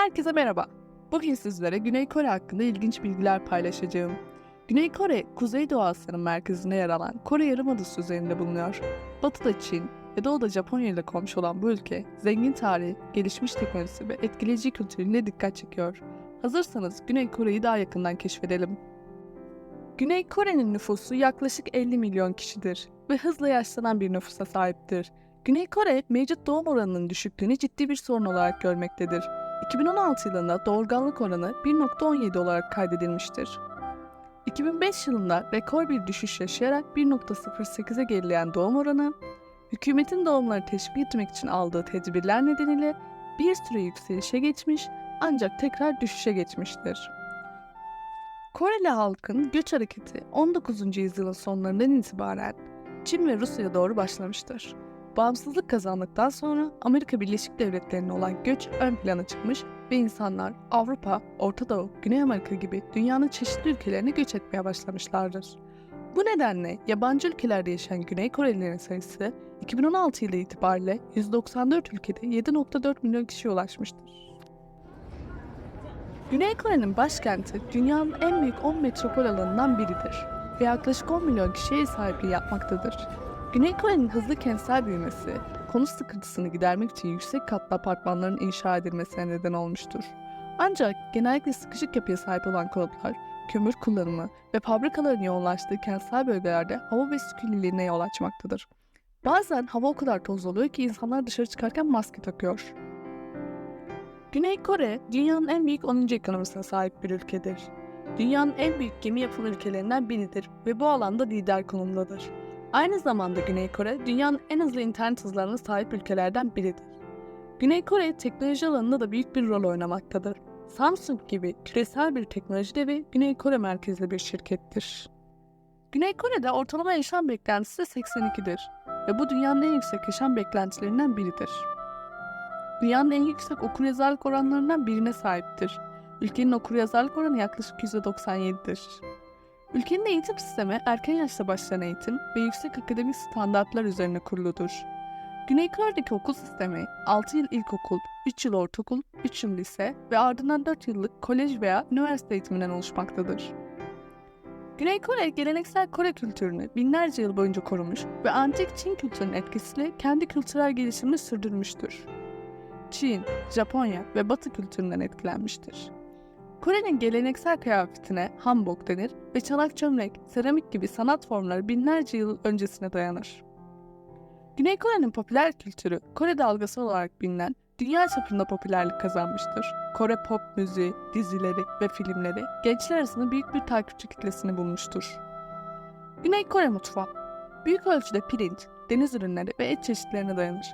Herkese merhaba. Bugün sizlere Güney Kore hakkında ilginç bilgiler paylaşacağım. Güney Kore, Kuzeydoğu Asya'nın merkezinde yer alan Kore Yarımadası üzerinde bulunuyor. Batıda Çin ve doğuda Japonya ile komşu olan bu ülke, zengin tarihi, gelişmiş teknolojisi ve etkileyici kültürüyle dikkat çekiyor. Hazırsanız Güney Kore'yi daha yakından keşfedelim. Güney Kore'nin nüfusu yaklaşık 50 milyon kişidir ve hızla yaşlanan bir nüfusa sahiptir. Güney Kore, mevcut doğum oranının düşüklüğünü ciddi bir sorun olarak görmektedir. 2016 yılında doğurganlık oranı 1.17 olarak kaydedilmiştir. 2005 yılında rekor bir düşüş yaşayarak 1.08'e gerileyen doğum oranı, hükümetin doğumları teşvik etmek için aldığı tedbirler nedeniyle bir süre yükselişe geçmiş ancak tekrar düşüşe geçmiştir. Koreli halkın göç hareketi 19. yüzyılın sonlarından itibaren Çin ve Rusya'ya doğru başlamıştır. Bağımsızlık kazandıktan sonra Amerika Birleşik Devletleri'ne olan göç ön plana çıkmış ve insanlar Avrupa, Orta Doğu, Güney Amerika gibi dünyanın çeşitli ülkelerine göç etmeye başlamışlardır. Bu nedenle yabancı ülkelerde yaşayan Güney Korelilerin sayısı 2016 yılı itibariyle 194 ülkede 7.4 milyon kişiye ulaşmıştır. Güney Kore'nin başkenti dünyanın en büyük 10 metropol alanından biridir ve yaklaşık 10 milyon kişiye sahipliği yapmaktadır. Güney Kore'nin hızlı kentsel büyümesi, konut sıkıntısını gidermek için yüksek katlı apartmanların inşa edilmesine neden olmuştur. Ancak genellikle sıkışık yapıya sahip olan konutlar, kömür kullanımı ve fabrikaların yoğunlaştığı kentsel bölgelerde hava ve su kirliliğine yol açmaktadır. Bazen hava o kadar toz oluyor ki insanlar dışarı çıkarken maske takıyor. Güney Kore, dünyanın en büyük 10. ekonomisine sahip bir ülkedir. Dünyanın en büyük gemi yapım ülkelerinden biridir ve bu alanda lider konumdadır. Aynı zamanda Güney Kore, dünyanın en hızlı internet hızlarına sahip ülkelerden biridir. Güney Kore, teknoloji alanında da büyük bir rol oynamaktadır. Samsung gibi küresel bir teknoloji devi Güney Kore merkezli bir şirkettir. Güney Kore'de ortalama yaşam beklentisi 82'dir ve bu dünyanın en yüksek yaşam beklentilerinden biridir. Dünyanın en yüksek okuryazarlık oranlarından birine sahiptir. Ülkenin okuryazarlık oranı yaklaşık %97'dir. Ülkenin eğitim sistemi erken yaşta başlayan eğitim ve yüksek akademik standartlar üzerine kuruludur. Güney Kore'deki okul sistemi 6 yıl ilkokul, 3 yıl ortaokul, 3 yıl lise ve ardından 4 yıllık kolej veya üniversite eğitiminden oluşmaktadır. Güney Kore geleneksel Kore kültürünü binlerce yıl boyunca korumuş ve antik Çin kültürünün etkisiyle kendi kültürel gelişimini sürdürmüştür. Çin, Japonya ve Batı kültüründen etkilenmiştir. Kore'nin geleneksel kıyafetine hanbok denir ve çanak çömlek, seramik gibi sanat formları binlerce yıl öncesine dayanır. Güney Kore'nin popüler kültürü, Kore dalgası olarak bilinen, dünya çapında popülerlik kazanmıştır. Kore pop müziği, dizileri ve filmleri gençler arasında büyük bir takipçi kitlesini bulmuştur. Güney Kore mutfağı, büyük ölçüde pirinç, deniz ürünleri ve et çeşitlerine dayanır.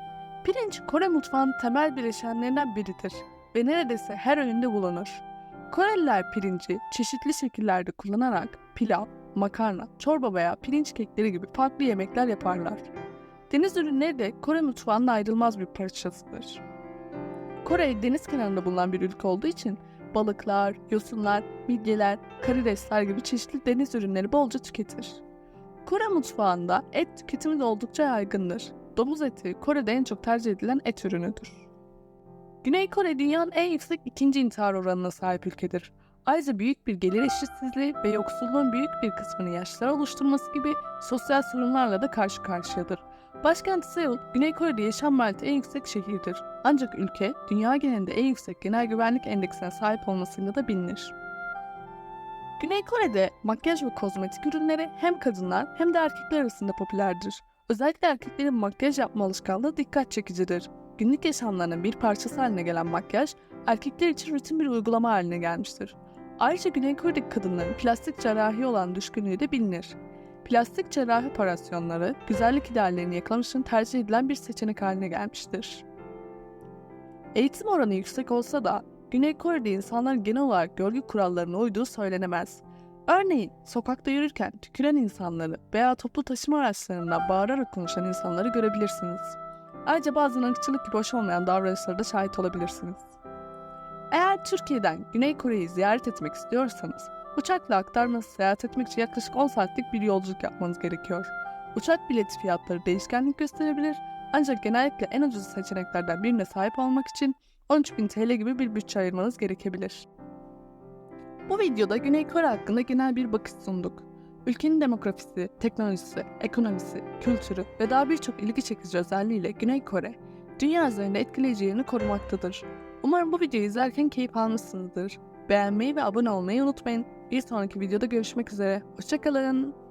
Pirinç, Kore mutfağının temel bileşenlerinden biridir ve neredeyse her öğünde bulunur. Koreliler pirinci çeşitli şekillerde kullanarak pilav, makarna, çorba veya pirinç kekleri gibi farklı yemekler yaparlar. Deniz ürünleri de Kore mutfağının ayrılmaz bir parçasıdır. Kore deniz kenarında bulunan bir ülke olduğu için balıklar, yosunlar, midyeler, karidesler gibi çeşitli deniz ürünleri bolca tüketir. Kore mutfağında et tüketimi de oldukça yaygındır. Domuz eti Kore'de en çok tercih edilen et ürünüdür. Güney Kore dünyanın en yüksek ikinci intihar oranına sahip ülkedir. Ayrıca büyük bir gelir eşitsizliği ve yoksulluğun büyük bir kısmını yaşlılar oluşturması gibi sosyal sorunlarla da karşı karşıyadır. Başkent Seul, Güney Kore'de yaşam maliyeti en yüksek şehirdir. Ancak ülke, dünya genelinde en yüksek genel güvenlik endeksine sahip olmasıyla da bilinir. Güney Kore'de makyaj ve kozmetik ürünleri hem kadınlar hem de erkekler arasında popülerdir. Özellikle erkeklerin makyaj yapma alışkanlığı dikkat çekicidir. Günlük yaşamlarının bir parçası haline gelen makyaj, erkekler için rutin bir uygulama haline gelmiştir. Ayrıca Güney Kore'deki kadınların plastik cerrahi olan düşkünlüğü de bilinir. Plastik cerrahi operasyonları, güzellik ideallerini yakalamak için tercih edilen bir seçenek haline gelmiştir. Eğitim oranı yüksek olsa da Güney Kore'de insanlar genel olarak görgü kurallarına uyduğu söylenemez. Örneğin sokakta yürürken tüküren insanları veya toplu taşıma araçlarında bağırarak konuşan insanları görebilirsiniz. Ayrıca bazen ırkçılık gibi hoş olmayan davranışlara da şahit olabilirsiniz. Eğer Türkiye'den Güney Kore'yi ziyaret etmek istiyorsanız, uçakla aktarması seyahat etmek için yaklaşık 10 saatlik bir yolculuk yapmanız gerekiyor. Uçak bileti fiyatları değişkenlik gösterebilir ancak genellikle en ucuz seçeneklerden birine sahip olmak için 13.000 TL gibi bir bütçe ayırmanız gerekebilir. Bu videoda Güney Kore hakkında genel bir bakış sunduk. Ülkenin demografisi, teknolojisi, ekonomisi, kültürü ve daha birçok ilgi çekici özelliğiyle Güney Kore, dünya üzerinde etkileyici yerini korumaktadır. Umarım bu videoyu izlerken keyif almışsınızdır. Beğenmeyi ve abone olmayı unutmayın. Bir sonraki videoda görüşmek üzere. Hoşçakalın.